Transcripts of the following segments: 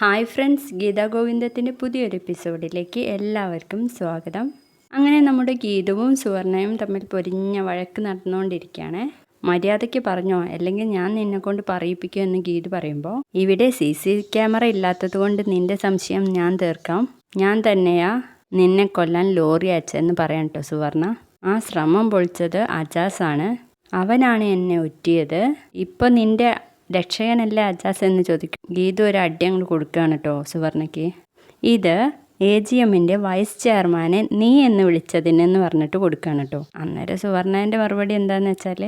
Hi friends Gita ഗോവിന്ദത്തിന്റെ പുതിയൊരു എപ്പിസോഡിലേക്ക് എല്ലാവർക്കും സ്വാഗതം. അങ്ങനെ നമ്മുടെ ഗീതവും സുവർണയും തമ്മിൽ പൊരിഞ്ഞ വഴക്ക് നടന്നുകൊണ്ടിരിക്കുകയാണ്. മര്യാദയ്ക്ക് പറഞ്ഞോ? അല്ലെങ്കിൽ ഞാൻ നിന്നെ കൊണ്ട് പറയിപ്പിക്കൂ എന്ന് ഗീത് പറയുമ്പോൾ ഇവിടെ സി സി ക്യാമറ ഇല്ലാത്തത് കൊണ്ട് നിന്റെ സംശയം ഞാൻ തീർക്കാം. ഞാൻ തന്നെയാ നിന്നെ കൊല്ലാൻ ലോറി അയച്ചതെന്ന് പറയാം കേട്ടോ സുവർണ. ആ ശ്രമം പൊളിച്ചത് അജാസാണ്. അവനാണ് എന്നെ ഒറ്റിയത് ഇപ്പം നിന്റെ രക്ഷകനല്ലേ അജാസ് എന്ന് ചോദിക്കും. ഗീത ഒരു അങ്ങോട്ട് കൊടുക്കുകയാണ് കേട്ടോ സുവർണയ്ക്ക്. ഇത് എ ജി എമ്മിന്റെ വൈസ് ചെയർമാനെ നീ എന്ന് വിളിച്ചതിനെന്ന് പറഞ്ഞിട്ട് കൊടുക്കുകയാണ് കേട്ടോ അന്നേരം സുവർണേന്റെ മറുപടി എന്താണെന്ന് വെച്ചാൽ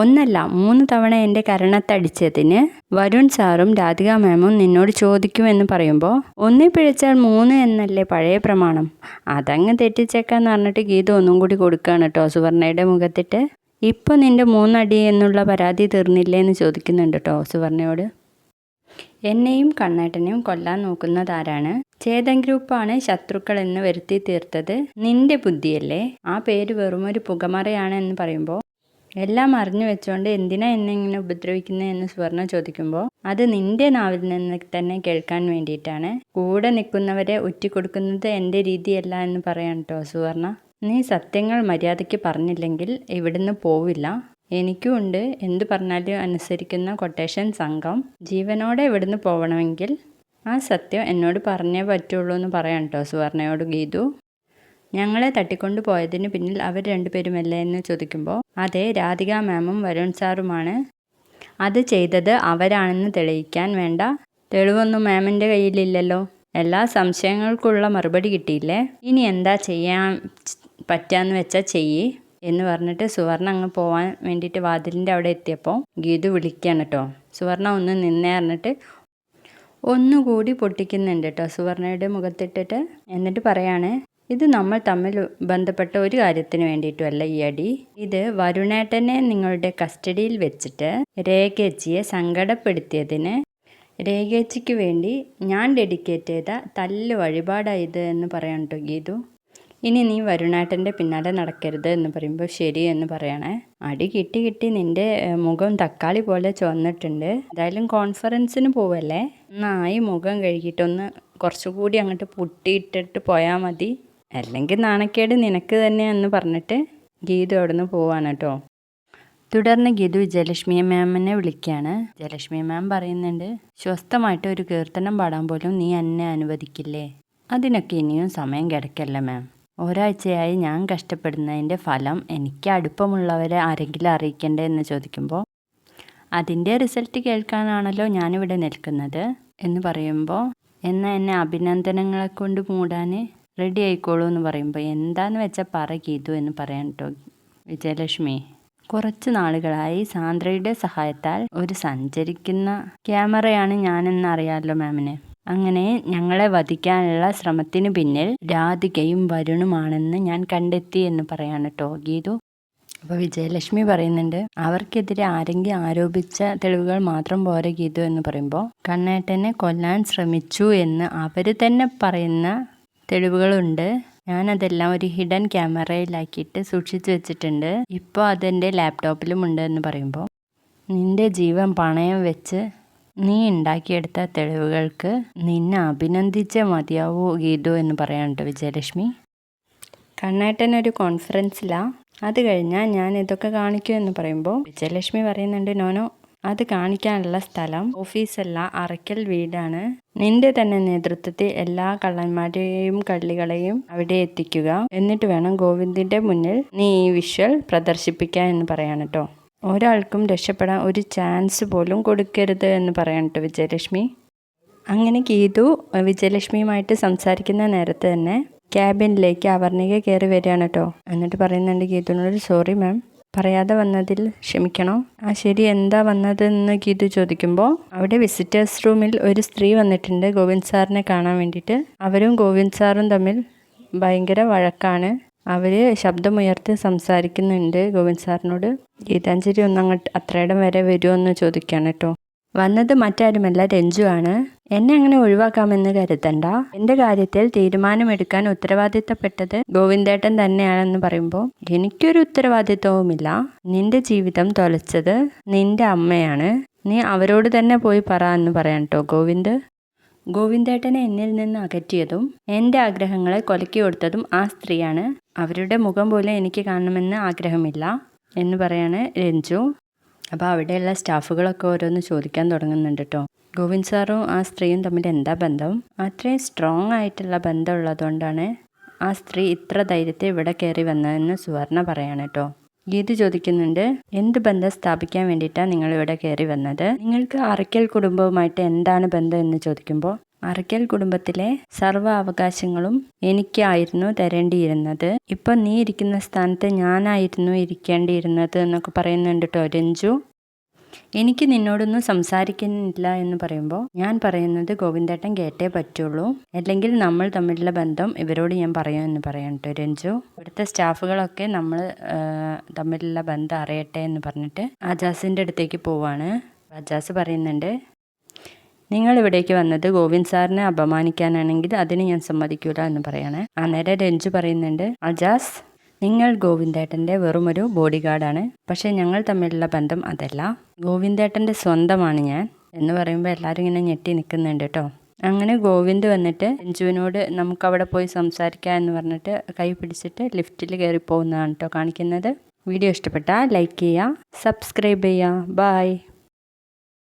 ഒന്നല്ല മൂന്ന് തവണ എന്റെ കരണത്തടിച്ചതിന് വരുൺ സാറും രാധിക മാമും നിന്നോട് ചോദിക്കുമെന്ന് പറയുമ്പോൾ ഒന്നി പിഴച്ചാൽ മൂന്ന് എന്നല്ലേ പഴയ പ്രമാണം? അതങ്ങ് തെറ്റിച്ചേക്കാന്ന് പറഞ്ഞിട്ട് ഗീത ഒന്നും കൂടി കൊടുക്കുകയാണ് കേട്ടോ സുവർണയുടെ മുഖത്തിട്ട്. ഇപ്പോൾ നിന്റെ മൂന്നടി എന്നുള്ള പരാതി തീർന്നില്ലേ എന്ന് ചോദിക്കുന്നുണ്ട് കേട്ടോ സുവർണയോട്. എന്നെയും കണ്ണേട്ടനെയും കൊല്ലാൻ നോക്കുന്നതാരാണ്? ചേതൻ ഗ്രൂപ്പാണ് ശത്രുക്കൾ എന്ന് വരുത്തി തീർത്തത് നിന്റെ ബുദ്ധിയല്ലേ? ആ പേര് വെറുമൊരു പുകമറയാണ് എന്ന് പറയുമ്പോൾ എല്ലാം അറിഞ്ഞു വെച്ചുകൊണ്ട് എന്തിനാ എന്നെ ഇങ്ങനെ ഉപദ്രവിക്കുന്നത് എന്ന് സുവർണ ചോദിക്കുമ്പോൾ അത് നിന്റെ നാവിൽ നിന്ന് തന്നെ കേൾക്കാൻ വേണ്ടിയിട്ടാണ്. കൂടെ നിൽക്കുന്നവരെ ഉറ്റിക്കൊടുക്കുന്നത് എന്റെ രീതിയല്ല എന്ന് പറയാം കേട്ടോ സുവർണ. നീ സത്യങ്ങൾ മര്യാദയ്ക്ക് പറഞ്ഞില്ലെങ്കിൽ ഇവിടുന്ന് പോവില്ല. എനിക്കും ഉണ്ട്. എന്തു പറഞ്ഞാലും അനുസരിക്കുന്ന കൊട്ടേഷൻ സംഘം. ജീവനോടെ ഇവിടുന്ന് പോകണമെങ്കിൽ ആ സത്യം എന്നോട് പറഞ്ഞേ പറ്റുള്ളൂ എന്ന് പറയാം കേട്ടോ സുവർണയോട് ഗീതു. ഞങ്ങളെ തട്ടിക്കൊണ്ടു പോയതിന് പിന്നിൽ അവർ രണ്ടുപേരുമല്ലേ എന്ന് ചോദിക്കുമ്പോൾ അതെ രാധിക മാമും വരുൺ സാറുമാണ്. അത് ചെയ്തത് അവരാണെന്ന് തെളിയിക്കാൻ വേണ്ട. തെളിവൊന്നും മാമിന്റെ കയ്യിലില്ലല്ലോ. എല്ലാ സംശയങ്ങൾക്കുള്ള മറുപടി കിട്ടിയില്ലേ? ഇനി എന്താ ചെയ്യാൻ പറ്റാന്ന് വെച്ചാൽ ചെയ്യ് എന്ന് പറഞ്ഞിട്ട് സുവർണ അങ്ങ് പോകാൻ വേണ്ടിയിട്ട് വാതിലിന്റെ അവിടെ എത്തിയപ്പോൾ ഗീതു വിളിക്കുകയാണ് കേട്ടോ സുവർണ ഒന്ന് നിന്നേ പറഞ്ഞിട്ട് ഒന്നുകൂടി പൊട്ടിക്കുന്നുണ്ട് കേട്ടോ സുവർണയുടെ മുഖത്തിട്ടിട്ട് എന്നിട്ട് പറയാണ് ഇത് നമ്മൾ തമ്മിൽ ബന്ധപ്പെട്ട ഒരു കാര്യത്തിന് വേണ്ടിയിട്ടുമല്ല ഈ അടി. ഇത് വരുണേട്ടനെ നിങ്ങളുടെ കസ്റ്റഡിയിൽ വെച്ചിട്ട് രേഖേച്ചിയെ സങ്കടപ്പെടുത്തിയതിന് രേഖേച്ചിക്ക് വേണ്ടി ഞാൻ ഡെഡിക്കേറ്റ് ചെയ്ത തല്ല് വഴിപാടായത് എന്ന് പറയാൻ കേട്ടോ ഗീതു. ഇനി നീ വരുണേട്ടന്റെ പിന്നാലെ നടക്കരുത് എന്ന് പറയുമ്പോൾ ശരി എന്ന് പറയണേ. അടി കിട്ടി കിട്ടി നിന്റെ മുഖം തക്കാളി പോലെ ചുവന്നിട്ടുണ്ട്. എന്തായാലും കോൺഫറൻസിന് പോവല്ലേ? നായി മുഖം കഴുകിയിട്ടൊന്ന് കുറച്ചുകൂടി അങ്ങോട്ട് പൊട്ടിയിട്ടിട്ട് പോയാൽ മതി. അല്ലെങ്കിൽ നാണക്കേട് നിനക്ക് തന്നെ എന്ന് പറഞ്ഞിട്ട് ഗീതു അവിടെ നിന്ന് പോവാണ് കേട്ടോ തുടർന്ന് ഗീതു ജലക്ഷ്മി മാമിനെ വിളിക്കുകയാണ് ജലക്ഷ്മി മാം പറയുന്നുണ്ട് സ്വസ്ഥമായിട്ട് ഒരു കീർത്തനം പാടാൻ പോലും നീ എന്നെ അനുവദിക്കില്ലേ? അതിനൊക്കെ ഇനിയും സമയം കിടക്കല്ല മാം? ഒരാഴ്ചയായി ഞാൻ കഷ്ടപ്പെടുന്നതിന്റെ ഫലം എനിക്ക് അടുപ്പമുള്ളവരെ ആരെങ്കിലും അറിയിക്കണ്ടേ എന്ന് ചോദിക്കുമ്പോൾ അതിന്റെ റിസൾട്ട് കേൾക്കാനാണല്ലോ ഞാനിവിടെ നിൽക്കുന്നത് എന്ന് പറയുമ്പോൾ എന്നാൽ എന്നെ അഭിനന്ദനങ്ങളെ കൊണ്ട് മൂടാൻ റെഡി ആയിക്കോളൂ എന്ന് പറയുമ്പോൾ എന്താന്ന് വെച്ചാൽ പറ ഗീതു എന്ന് പറയാൻ കേട്ടോ വിജയലക്ഷ്മി. കുറച്ച് നാളുകളായി സാന്ദ്രയുടെ സഹായത്താൽ ഒരു സഞ്ചരിക്കുന്ന ക്യാമറയാണ് ഞാനെന്നറിയാമല്ലോ മാമിന്. അങ്ങനെ ഞങ്ങളെ വധിക്കാനുള്ള ശ്രമത്തിനു പിന്നിൽ രാധികയും വരുണുമാണെന്ന് ഞാൻ കണ്ടെത്തി എന്ന് പറയാണ് കേട്ടോ ഗീതു. അപ്പോൾ വിജയലക്ഷ്മി പറയുന്നുണ്ട് അവർക്കെതിരെ ആരെങ്കിലും ആരോപിച്ച തെളിവുകൾ മാത്രം പോരെ ഗീതു എന്ന് പറയുമ്പോൾ കണ്ണേട്ടനെ കൊല്ലാൻ ശ്രമിച്ചു എന്ന് അവർ തന്നെ പറയുന്ന തെളിവുകളുണ്ട്. ഞാൻ അതെല്ലാം ഒരു ഹിഡൻ ക്യാമറയിലാക്കിയിട്ട് സൂക്ഷിച്ചു വെച്ചിട്ടുണ്ട്. ഇപ്പോൾ അതെന്റെ ലാപ്ടോപ്പിലും ഉണ്ട് എന്ന് പറയുമ്പോൾ നിന്റെ ജീവൻ പണയം വെച്ച് നീ ഉണ്ടാക്കിയെടുത്ത തെളിവുകൾക്ക് നിന്നെ അഭിനന്ദിച്ചേ മതിയാവൂ ഗീതു എന്ന് പറയാനുണ്ട് വിജയലക്ഷ്മി. കണ്ണേട്ടൻ ഒരു കോൺഫറൻസിലാണ് അത് കഴിഞ്ഞാൽ ഞാൻ ഇതൊക്കെ കാണിക്കൂ എന്ന് പറയുമ്പോൾ വിജയലക്ഷ്മി പറയുന്നുണ്ട് നോനോ അത് കാണിക്കാനുള്ള സ്ഥലം ഓഫീസല്ല അറയ്ക്കൽ വീടാണ്. നിന്റെ തന്നെ നേതൃത്വത്തിൽ എല്ലാ കള്ളന്മാരെയും കള്ളികളെയും അവിടെ എത്തിക്കുക. എന്നിട്ട് വേണം ഗോവിന്ദിന്റെ മുന്നിൽ നീ ഈ വിഷ്വൽ പ്രദർശിപ്പിക്കാൻ എന്ന് പറയാൻ കേട്ടോ ഒരാൾക്കും രക്ഷപ്പെടാൻ ഒരു ചാൻസ് പോലും കൊടുക്കരുത് എന്ന് പറയാൻ കേട്ടോ വിജയലക്ഷ്മി. അങ്ങനെ ഗീതു വിജയലക്ഷ്മിയുമായിട്ട് സംസാരിക്കുന്ന നേരത്തെ തന്നെ ക്യാബിനിലേക്ക് അവർണിക കയറി വരികയാണ് കേട്ടോ എന്നിട്ട് പറയുന്നുണ്ട് ഗീതുവിനോട് സോറി മാം പറയാതെ വന്നതിൽ ക്ഷമിക്കണം? ആ ശരി എന്താ വന്നതെന്ന് ഗീതു ചോദിക്കുമ്പോൾ അവിടെ വിസിറ്റേഴ്സ് റൂമിൽ ഒരു സ്ത്രീ വന്നിട്ടുണ്ട് ഗോവിന്ദ് സാറിനെ കാണാൻ വേണ്ടിയിട്ട്. അവരും ഗോവിന്ദ് സാറും തമ്മിൽ ഭയങ്കര വഴക്കാണ്. അവർ ശബ്ദമുയർത്തി സംസാരിക്കുന്നുണ്ട് ഗോവിന്ദ് സാറിനോട്. ഗീതാഞ്ജലി ഒന്ന് അങ്ങോട്ട് അത്രയിടം വരെ വരുമോ എന്ന് ചോദിക്കുകയാണ് കേട്ടോ. വന്നത് മറ്റാരുമല്ല രഞ്ജു ആണ്. എന്നെ അങ്ങനെ ഒഴിവാക്കാമെന്ന് കരുതണ്ട. എന്റെ കാര്യത്തിൽ തീരുമാനമെടുക്കാൻ ഉത്തരവാദിത്തപ്പെട്ടത് ഗോവിന്ദേട്ടൻ തന്നെയാണെന്ന് പറയുമ്പോൾ എനിക്കൊരു ഉത്തരവാദിത്തവുമില്ല നിന്റെ ജീവിതം തൊലച്ചത് നിന്റെ അമ്മയാണ്. നീ അവരോട് തന്നെ പോയി പറ എന്ന് പറയാൻ കേട്ടോ ഗോവിന്ദ്. ഗോവിന്ദേട്ടനെ എന്നിൽ നിന്ന് അകറ്റിയതും എന്റെ ആഗ്രഹങ്ങളെ കൊലക്കി കൊടുത്തതും ആ സ്ത്രീയാണ്. അവരുടെ മുഖം പോലും എനിക്ക് കാണണമെന്ന് ആഗ്രഹമില്ല എന്ന് പറയാണ് രഞ്ജു. അപ്പോൾ അവിടെയുള്ള സ്റ്റാഫുകളൊക്കെ ഓരോന്ന് ചോദിക്കാൻ തുടങ്ങുന്നുണ്ട് കേട്ടോ ഗോവിന്ദ് സാറും ആ സ്ത്രീയും തമ്മിൽ എന്താ ബന്ധം? അത്രയും സ്ട്രോങ് ആയിട്ടുള്ള ബന്ധം ഉള്ളതുകൊണ്ടാണ് ആ സ്ത്രീ ഇത്ര ധൈര്യത്തെ ഇവിടെ കയറി വന്നതെന്ന് സുവർണ പറയാണ് കേട്ടോ ഗീത് ചോദിക്കുന്നുണ്ട് എന്ത് ബന്ധം സ്ഥാപിക്കാൻ വേണ്ടിയിട്ടാണ് നിങ്ങൾ ഇവിടെ കയറി വന്നത്? നിങ്ങൾക്ക് അറയ്ക്കൽ കുടുംബവുമായിട്ട് എന്താണ് ബന്ധം? എന്ന് ചോദിക്കുമ്പോൾ അറയ്ക്കൽ കുടുംബത്തിലെ സർവ അവകാശങ്ങളും എനിക്കായിരുന്നു തരേണ്ടിയിരുന്നത്. ഇപ്പം നീ ഇരിക്കുന്ന സ്ഥാനത്ത് ഞാനായിരുന്നു ഇരിക്കേണ്ടിയിരുന്നത് എന്നൊക്കെ പറയുന്നുണ്ട് കേട്ടോ രഞ്ജു. എനിക്ക് നിന്നോടൊന്നും സംസാരിക്കുന്നില്ല എന്ന് പറയുമ്പോൾ ഞാൻ പറയുന്നത് ഗോവിന്ദേട്ടൻ കേട്ടേ പറ്റുള്ളൂ. അല്ലെങ്കിൽ നമ്മൾ തമ്മിലുള്ള ബന്ധം ഇവരോട് ഞാൻ പറയാം എന്ന് പറയാം കേട്ടോ രഞ്ജു. ഇവിടുത്തെ സ്റ്റാഫുകളൊക്കെ നമ്മൾ തമ്മിലുള്ള ബന്ധം അറിയട്ടെ എന്ന് പറഞ്ഞിട്ട് അജാസിന്റെ അടുത്തേക്ക് പോവാണ്. അജാസ് പറയുന്നുണ്ട് നിങ്ങൾ ഇവിടേക്ക് വന്നത് ഗോവിന്ദ് സാറിനെ അപമാനിക്കാനാണെങ്കിൽ അതിന് ഞാൻ സമ്മതിക്കൂല എന്ന് പറയണേ. അന്നേരം രഞ്ജു പറയുന്നുണ്ട് അജാസ് നിങ്ങൾ ഗോവിന്ദേട്ടന്റെ വെറുമൊരു ബോഡി ഗാർഡാണ് പക്ഷേ ഞങ്ങൾ തമ്മിലുള്ള ബന്ധം അതല്ല. ഗോവിന്ദേട്ടന്റെ സ്വന്തമാണ് ഞാൻ. എന്ന് പറയുമ്പോൾ എല്ലാവരും ഇങ്ങനെ ഞെട്ടി നിൽക്കുന്നുണ്ട് കേട്ടോ. അങ്ങനെ ഗോവിന്ദ് വന്നിട്ട് രഞ്ജുവിനോട് നമുക്കവിടെ പോയി സംസാരിക്കാം എന്ന് പറഞ്ഞിട്ട് കൈ പിടിച്ചിട്ട് ലിഫ്റ്റിൽ കയറി പോകുന്നതാണ് കേട്ടോ കാണിക്കുന്നത്. വീഡിയോ ഇഷ്ടപ്പെട്ടാൽ ലൈക്ക് ചെയ്യുക സബ്സ്ക്രൈബ് ചെയ്യുക. ബായ്